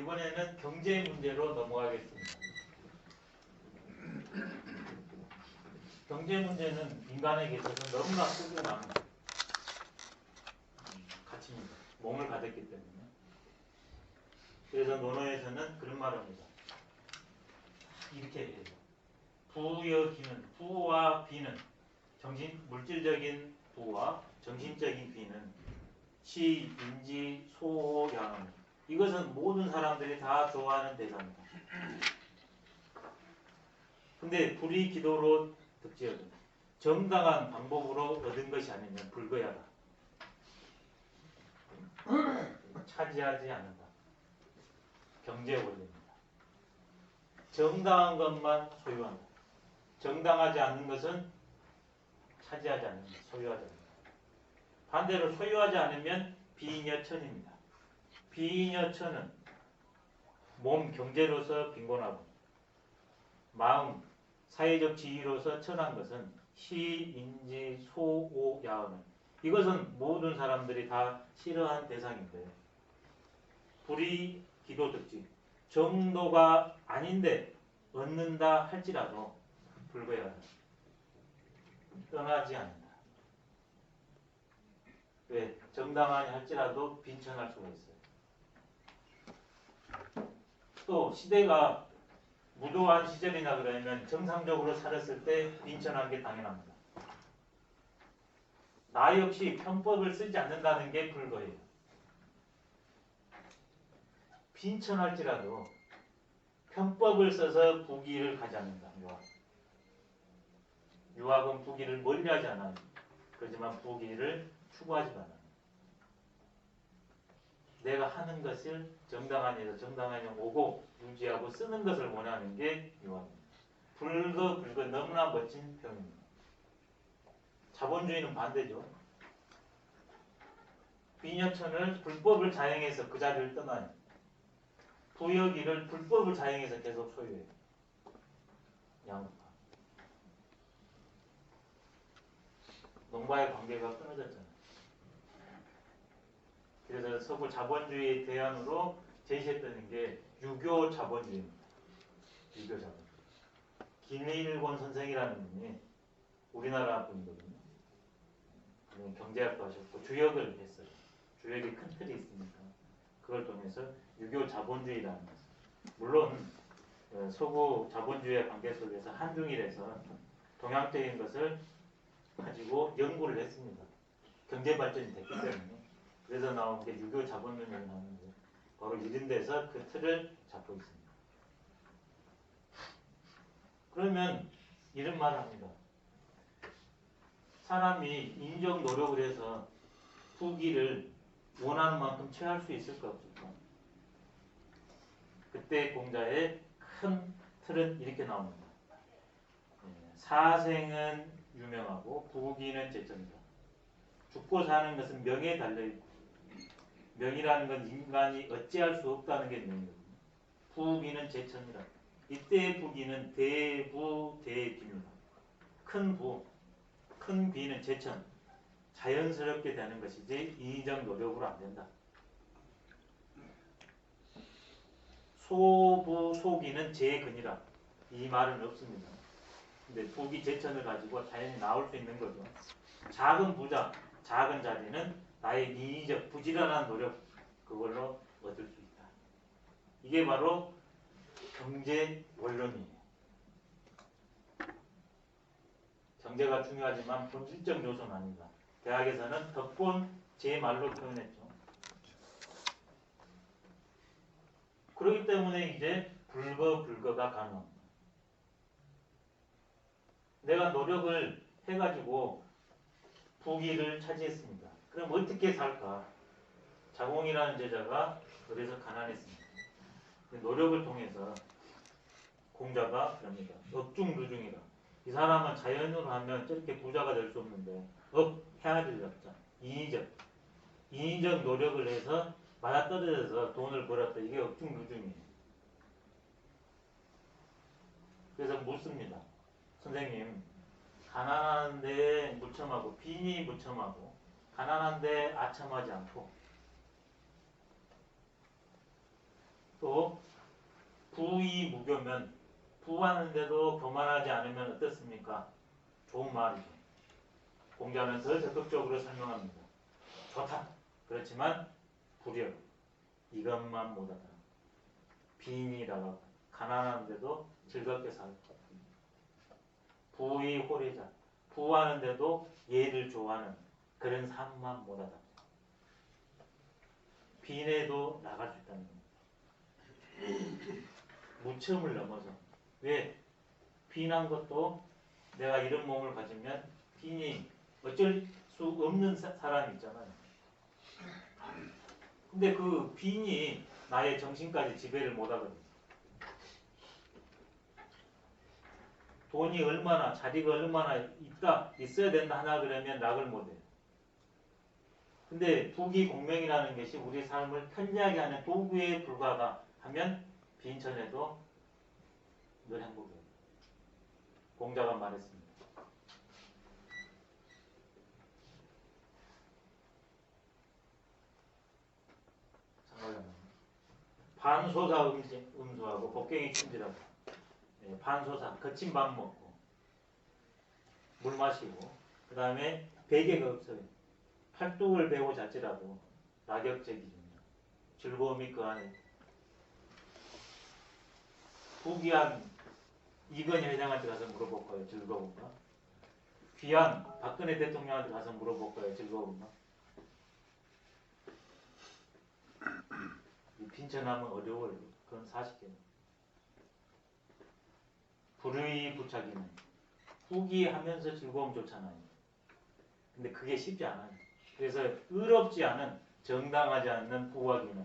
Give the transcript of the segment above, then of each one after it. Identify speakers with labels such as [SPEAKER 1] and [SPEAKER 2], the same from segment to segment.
[SPEAKER 1] 이번에는 경제 문제로 넘어가겠습니다. 경제 문제는 인간에게 있어서 너무나 소중한 가치입니다. 몸을 가졌기 때문에. 그래서 논어에서는 그런 말을 합니다. 이렇게 해요. 부여 기는 부와 비는 정신 물질적인 부와 정신적인 비는 시, 인지, 소, 양 이것은 모든 사람들이 다 좋아하는 대상이다. 근데 불이 기도로 득지어도 정당한 방법으로 얻은 것이 아니면 불거야다. 차지하지 않는다. 경제 원리입니다. 정당한 것만 소유한다. 정당하지 않는 것은 차지하지 않는다. 소유하지 않는다. 반대로 소유하지 않으면 비녀천입니다. 비녀천은 몸 경제로서 빈곤하고 마음 사회적 지위로서 천한 것은 시, 인지, 소, 오, 야은 이것은 모든 사람들이 다 싫어한 대상인데 불이 기도 득지 정도가 아닌데 얻는다 할지라도 불거야 떠나지 않는다. 왜? 정당하니 할지라도 빈천할 수가 있어요. 또 시대가 무도한 시절이나 그러면 정상적으로 살았을 때 빈천한 게 당연합니다. 나 역시 편법을 쓰지 않는다는 게 불거예요. 빈천할지라도 편법을 써서 부귀를 가지 않는다. 유학. 유학은 부귀를 멀리하지 않아요. 그렇지만 부귀를 추구하지 않아요. 내가 하는 것을 정당한 에서 정당한 에 오고 유지하고 쓰는 것을 원하는 게 유학입니다. 불거 불거 너무나 멋진 표현입니다. 자본주의는 반대죠. 비녀천을 불법을 자행해서 그 자리를 떠나요. 부여기를 불법을 자행해서 계속 소유해요. 양파. 농가의 관계가 끊어졌잖아요. 그래서 서구 자본주의 대안으로 제시했던 게 유교 자본주의입니다. 유교 자본주의. 김일권 선생이라는 분이 우리나라 분이거든요. 경제학도 하셨고 주역을 했어요. 주역이 큰 틀이 있으니까 그걸 통해서 유교 자본주의라는 것을 물론 어, 서구 자본주의의 관계 속에서 한중일에서 동양적인 것을 가지고 연구를 했습니다. 경제 발전이 됐기 때문에 그래서 나온 게 유교 자본론이 나오는데 바로 이런 데서 그 틀을 잡고 있습니다. 그러면 이런 말을 합니다. 사람이 인적 노력을 해서 부기를 원하는 만큼 취할 수 있을까 없을까? 그때 공자의 큰 틀은 이렇게 나옵니다. 예, 사생은 유명하고 부기는 제천이다. 죽고 사는 것은 명에 달려있고 명이라는 건 인간이 어찌할 수 없다는 게 명이거든요. 부기는 제천이라. 이때의 부기는 대부 대비입니다. 큰 부, 큰 비는 제천. 자연스럽게 되는 것이지 인위적 노력으로 안 된다. 소부 소기는 제근이라. 이 말은 없습니다. 근데 부기 제천을 가지고 자연히 나올 수 있는 거죠. 작은 부자, 작은 자리는 나의 인위적 부지런한 노력 그걸로 얻을 수 있다. 이게 바로 경제 원론이에요. 경제가 중요하지만 본질적 요소는 아니다. 대학에서는 덕본 제 말로 표현했죠. 그렇기 때문에 이제 불거 불거가 가능합니다. 내가 노력을 해가지고 부귀를 차지했습니다. 그럼 어떻게 살까? 자공이라는 제자가 그래서 가난했습니다. 노력을 통해서 공자가 그럽니다. 억중루중이다. 이 사람은 자연으로 하면 저렇게 부자가 될 수 없는데 억 해야를 잡자. 인위적 인위적 노력을 해서 맞아떨어져서 돈을 벌었다. 이게 억중루중이에요. 그래서 묻습니다. 선생님 가난한데 무첨하고 빈이 무첨하고 가난한데 아첨하지 않고 또 부의 무교면 부하는데도 교만하지 않으면 어떻습니까? 좋은 말이죠. 공자는 더 적극적으로 설명합니다. 좋다. 그렇지만 불효. 이것만 못하다. 빈이라고 가난한데도 즐겁게 살고 부의 호래자. 부하는데도 예를 좋아하는 그런 삶만 못하다. 빈에도 나갈 수 있다는 겁니다. 무첨을 넘어서 왜 빈한 것도 내가 이런 몸을 가지면 빈이 어쩔 수 없는 사- 사람이 있잖아요. 근데 그 빈이 나의 정신까지 지배를 못하거든요. 돈이 얼마나 자리가 얼마나 있다 있어야 된다 하나 그러면 낙을 못해요. 근데 부귀 공명이라는 것이 우리 삶을 편리하게 하는 도구에 불과하다 하면 빈천에도 늘 행복해요. 공자가 말했습니다. 반소사 음수하고 복갱이 침지라고 네, 반소사 거친 밥 먹고 물 마시고 그 다음에 베개가 없어요. 팔뚝을 베고 잤지라도 낙엽적이죠. 즐거움이 그 안에 부귀한 이건희 회장한테 가서 물어볼 거예요. 즐거운가? 귀한 박근혜 대통령한테 가서 물어볼 거예요. 즐거운가? 이 빈천하면 어려워요. 그건 사실이에요. 불의 부착이는 후기하면서 즐거움 좋잖아요. 근데 그게 쉽지 않아요. 그래서 의롭지 않은 정당하지 않는 부하기는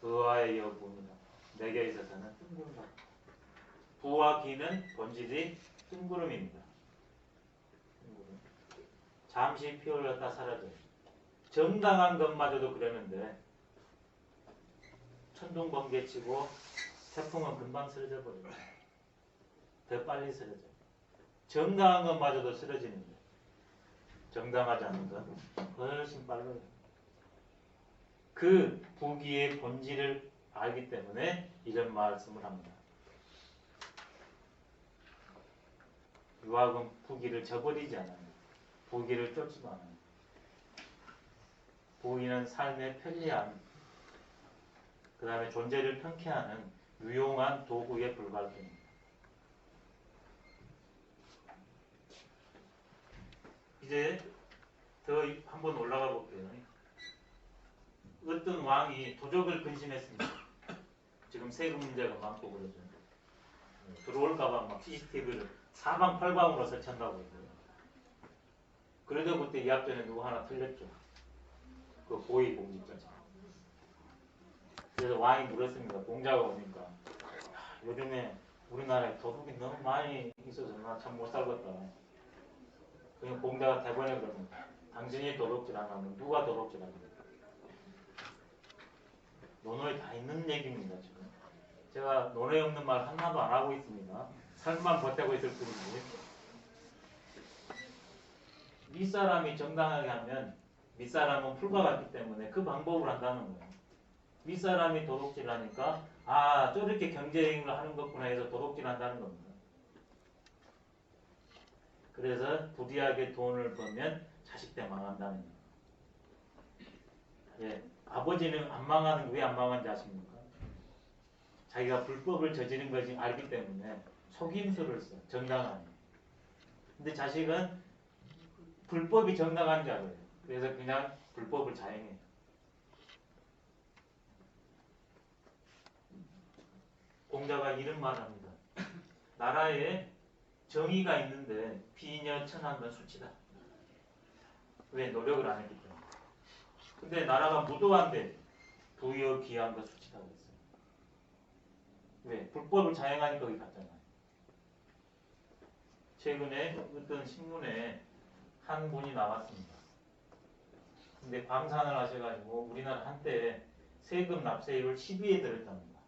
[SPEAKER 1] 의아의 여부입니다. 내게 있어서는 뜬구름 같다. 부하기는 본질이 뜬구름입니다. 뜬구름. 잠시 피어올랐다 사라져요. 정당한 것마저도 그러는데 천둥 번개 치고 태풍은 금방 쓰러져 버려요. 더 빨리 쓰러져. 정당한 것마저도 쓰러지는데 정당하지 않은 건 훨씬 빨라요. 그 부기의 본질을 알기 때문에 이런 말씀을 합니다. 유학은 부기를 저버리지 않아요. 부기를 쫓지도 않아요. 부기는 삶의 편리함, 그 다음에 존재를 평쾌하는 유용한 도구에 불과할 뿐입니다. 이제 더 한번 올라가 볼게요. 어떤 왕이 도적을 근심했습니다. 지금 세금 문제가 많고 그러죠. 네, 들어올까봐 막 CCTV를 사방팔방으로 설치한다고 그러고요. 그래도 그때 이합전에 누구 하나 틀렸죠. 그 고위 공직자죠. 그래서 왕이 물었습니다. 공자가 오니까 "야, 요즘에 우리나라에 도둑이 너무 많이 있어서 나 참 못 살겠다. 그냥 공자가 대본에 그럽니다. 당신이 안 하면 누가 도둑질 합니까? 논어에 다 있는 얘기입니다. 지금 제가 논어에 없는 말 하나도 안 하고 있습니다. 삶만 버티고 있을 뿐이지. 윗사람이 정당하게 하면 윗사람은 풀과 같기 때문에 그 방법을 한다는 거예요. 윗사람이 도둑질 하니까 아 저렇게 경쟁을 하는 것구나 해서 도둑질 한다는 겁니다. 그래서 부디하게 돈을 벌면 자식 때 망한다는 거예요. 예, 아버지는 안 망하는 왜 안 망한지 아십니까? 자기가 불법을 저지른 것이 알기 때문에 속임수를 써 정당하니. 근데 자식은 불법이 정당한 줄 알아요. 그래서 그냥 불법을 자행해요. 공자가 이런 말을 합니다. 나라에 정의가 있는데 비녀 천한 건 수치다. 왜 노력을 안 했기 때문에. 근데 나라가 무도한데 부여 기한 건 수치다고 했어요. 왜? 불법을 자행하니까 거기 갔잖아요. 최근에 어떤 신문에 한 분이 나왔습니다. 근데 광산을 하셔가지고 우리나라 한때 세금 납세율 10위에 들었답니다.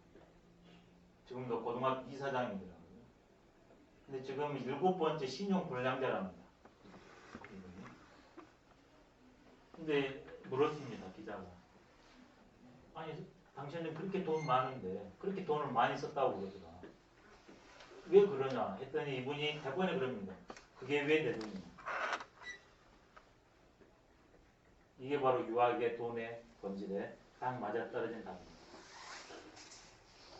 [SPEAKER 1] 지금도 고등학교 이사장이더라고요. 근데 지금 일곱 번째 신용 불량자랍니다. 이분이. 근데 물었습니다 기자가. 아니 당신은 그렇게 돈 많은데 그렇게 돈을 많이 썼다고 그러더라. 왜 그러냐 했더니 이분이 대본에 그럽니다. 그게 왜 내 돈이냐. 이게 바로 유학의 돈의 본질에 딱 맞아떨어진 답입니다.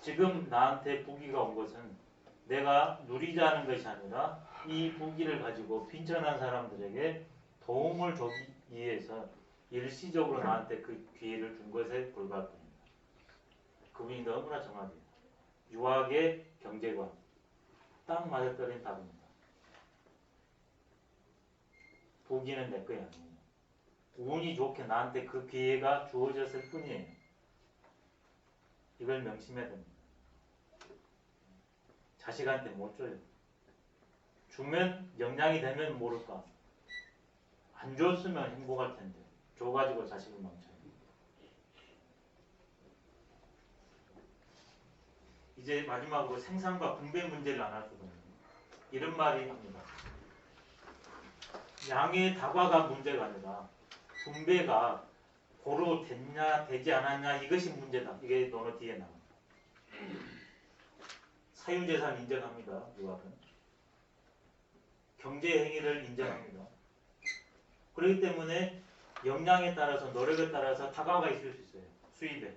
[SPEAKER 1] 지금 나한테 부기가 온 것은 내가 누리자는 것이 아니라 이 부기를 가지고 빈천한 사람들에게 도움을 주기 위해서 일시적으로 나한테 그 기회를 준 것에 불과할 뿐입니다. 그분이 너무나 정확해요. 유학의 경제관 딱 맞아떨어진 답입니다. 부기는 내 거야 아니에요. 운이 좋게 나한테 그 기회가 주어졌을 뿐이에요. 이걸 명심해야 됩니다. 자식한테 못 줘요. 주면 영향이 되면 모를까. 안 줬으면 행복할 텐데. 줘가지고 자식을 망쳐요. 이제 마지막으로 생산과 분배 문제를 안할 수가 없는 이런 말이 합니다. 양의 다과가 문제가 아니라 분배가 고루 됐냐 되지 않았냐 이것이 문제다. 이게 논어 뒤에 나옵니다. 사유재산 인정합니다. 유학은 경제 행위를 인정합니다. 그렇기 때문에 역량에 따라서 노력에 따라서 다가가 있을 수 있어요. 수입에.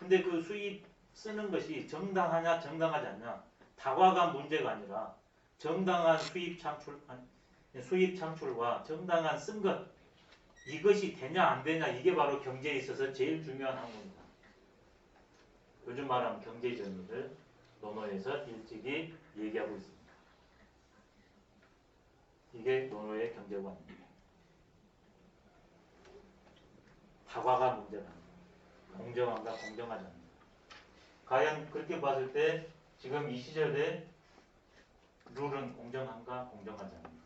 [SPEAKER 1] 근데 그 수입 쓰는 것이 정당하냐 정당하지 않냐 다과가 문제가 아니라 정당한 수입 창출 수입 창출과 정당한 쓴 것 이것이 되냐 안 되냐 이게 바로 경제에 있어서 제일 중요한 항목입니다. 요즘 말하면 경제 정의를 논어에서 일찍이 얘기하고 있습니다. 이게 논어의 경제관입니다. 다과가 문제다. 공정한가 공정하지 않는가. 과연 그렇게 봤을 때 지금 이 시절에 룰은 공정한가 공정하지 않는가.